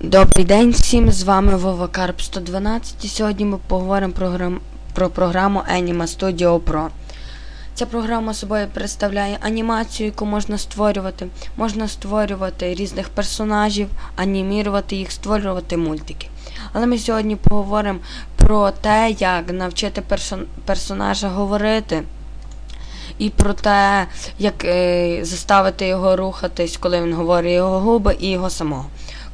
Добрий день всім, з вами Вова Карп 112 і сьогодні ми поговоримо про, грам- про програму Anima Studio Pro. Ця програма собою представляє анімацію, яку можна створювати. Можна створювати різних персонажів, анімірувати їх, створювати мультики. Але ми сьогодні поговоримо про те, як навчити персон- персонажа говорити. І про те, як е, заставити його рухатись, коли він говорить його губи і його самого.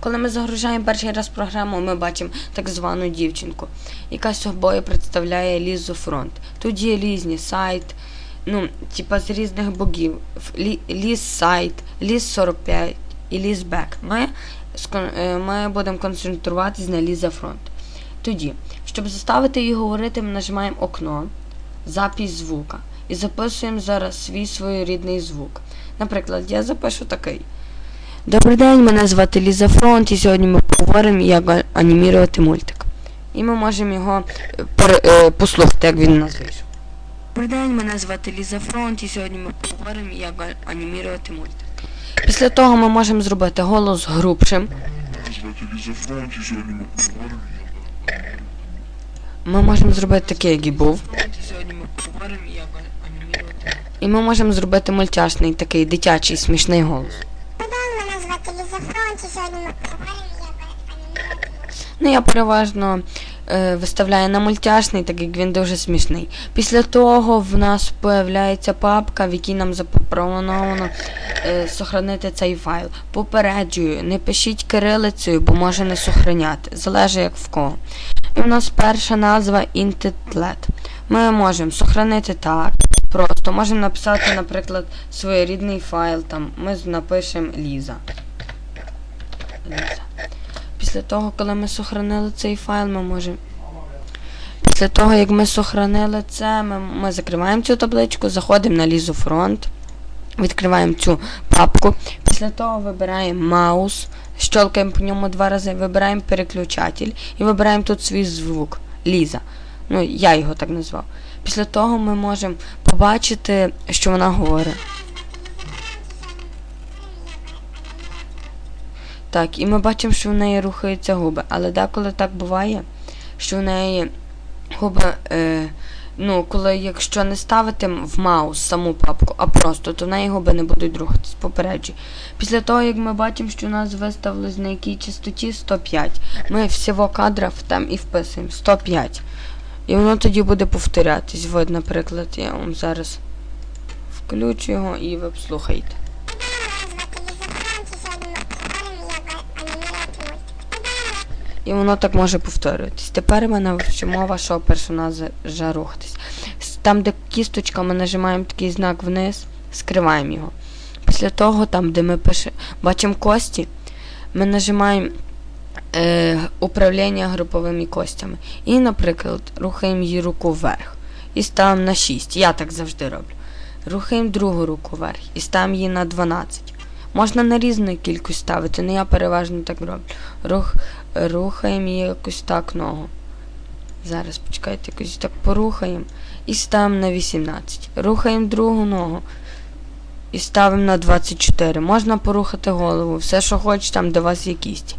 Коли ми загружаємо перший раз програму, ми бачимо так звану дівчинку, яка собою представляє Лізу фронт. Тут є різні сайт, ну, типа з різних богів. Ліз сайт, Ліз 45 і Ліз Бек. Ми, е, ми будемо концентруватись на Ліза фронт. Тоді, щоб заставити її говорити, ми нажимаємо окно, запись звука. І записуємо зараз свій своєрідний звук. Наприклад, я запишу такий. Добрий день, мене звати Ліза Фронт, і сьогодні ми поговоримо, як анімірувати мультик. І ми можемо його е, е, послухати, як він у нас вийшов. Добрий день, мене звати Ліза Фронт, і сьогодні ми поговоримо, як анімірувати мультик. Після того ми можемо зробити голос грубшим. Ми можемо зробити такий, як і був. І ми можемо зробити мультяшний, такий дитячий, смішний голос. Добрий день, мене звати Ліза Фронт, і сьогодні ми поговоримо, як анімірувати. Ну, я переважно е, виставляю на мультяшний, так як він дуже смішний. Після того в нас появляється папка, в якій нам запропоновано е, сохранити цей файл. Попереджую, не пишіть кирилицею, бо може не сохраняти. Залежить як в кого. І в нас перша назва intitlet. Ми можемо сохранити так. Просто можемо написати, наприклад, своєрідний файл. Там ми напишемо Ліза. Ліза. Після того, коли ми сохранили цей файл, ми можемо. Після того, як ми сохранили це, ми, ми закриваємо цю табличку, заходимо на Лізу фронт, відкриваємо цю папку. Після того вибираємо маус, щелкаємо по ньому два рази, вибираємо переключатель і вибираємо тут свій звук Ліза. Ну, я його так назвав. Після того ми можемо побачити, що вона говорить. Так, і ми бачимо, що в неї рухаються губи. Але деколи так буває, що в неї губи, е, ну, коли якщо не ставити в маус саму папку, а просто, то в неї губи не будуть рухатись, попереджую. Після того, як ми бачимо, що у нас виставилось на якій частоті 105, ми всього кадра там і вписуємо 105. І воно тоді буде повторятись. От, наприклад, я вам зараз включу його і ви слухаєте. Добрий день, мене звати Ліза Фронт, і воно так може повторюватись. Тепер ми навчимо вашого персонажа рухатись. Там, де кісточка, ми нажимаємо такий знак вниз, скриваємо його. Після того, там, де ми пише, бачимо кості, ми нажимаємо е, управління груповими костями. І, наприклад, рухаємо її руку вверх. І ставимо на 6. Я так завжди роблю. Рухаємо другу руку вверх і ставимо її на 12. Можна на різну кількість ставити, але я переважно так роблю. Рух, рухаємо якось так ногу. Зараз почекайте, якось так порухаємо. І ставимо на 18. Рухаємо другу ногу. І ставимо на 24. Можна порухати голову, все, що хочеш, там, у вас є кісті.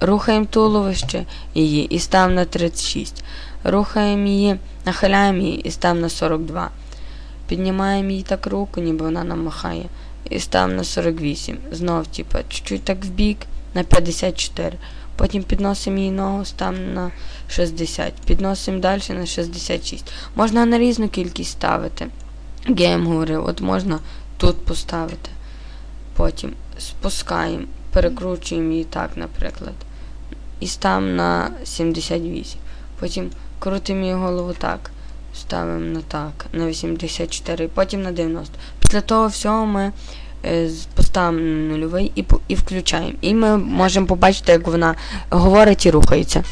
Рухаємо туловище її і ставимо на 36. Рухаємо її, нахиляємо її і ставимо на 42. Піднімаємо її так руку, ніби вона нам махає. І ставимо на 48. Знов, типа, чуть-чуть так вбік на 54. Потім підносимо її ногу, ставимо на 60. Підносимо далі на 66. Можна на різну кількість ставити. Гейм говорив, от можна тут поставити. Потім спускаємо, перекручуємо її так, наприклад. І ставимо на 78. Потім крутимо її голову так. Ставимо на так, на 84, і потім на 90. Після того всього ми е, поставимо нульовий і, і включаємо. І ми можемо побачити, як вона говорить і рухається.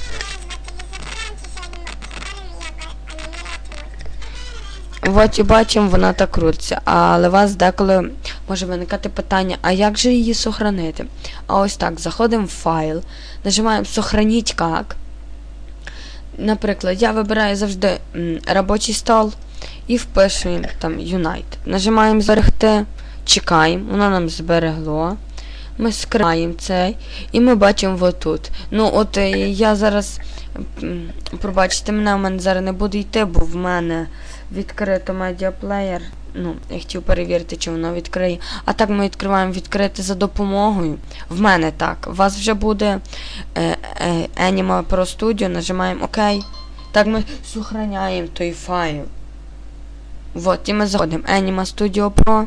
От і бачимо, вона так крутиться. Але у вас деколи може виникати питання, а як же її сохранити? А ось так, заходимо в файл, нажимаємо Сохраніть як. Наприклад, я вибираю завжди робочий стол і впишуємо там Unite. Нажимаємо зберегти, чекаємо, воно нам зберегло. Ми скриваємо цей, і ми бачимо отут. Ну, от е, я зараз, пробачте мене, у мене зараз не буде йти, бо в мене відкрито медіаплеєр. Ну, я хотів перевірити, чи воно відкриє. А так ми відкриваємо відкрити за допомогою. В мене так. У вас вже буде е, е, Anima Pro Studio, нажимаємо ОК. Так ми сохраняємо той файл. Вот, і ми заходимо Anima Studio Pro.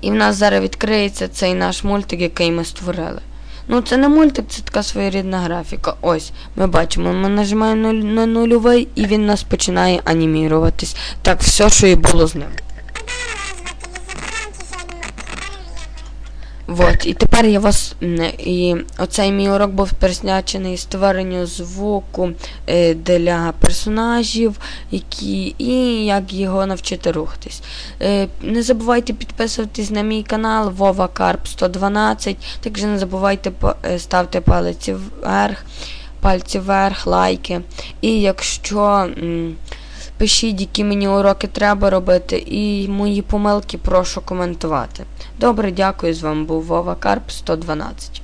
І в нас зараз відкриється цей наш мультик, який ми створили. Ну, це не мультик, це така своєрідна графіка. Ось, ми бачимо, ми нажимаємо на нульовий і він нас починає аніміруватись. Так, все, що і було з ним. Вот, і тепер я вас. І оцей мій урок був присвячений створенню звуку е, для персонажів, які, і як його навчити рухатись. Е, не забувайте підписуватись на мій канал Вова Карп 112. Також не забувайте е, ставити палець вверх, пальці вверх, лайки. І якщо. Пишіть, які мені уроки треба робити, і мої помилки прошу коментувати. Добре, дякую. З вами був Вова Карп 112.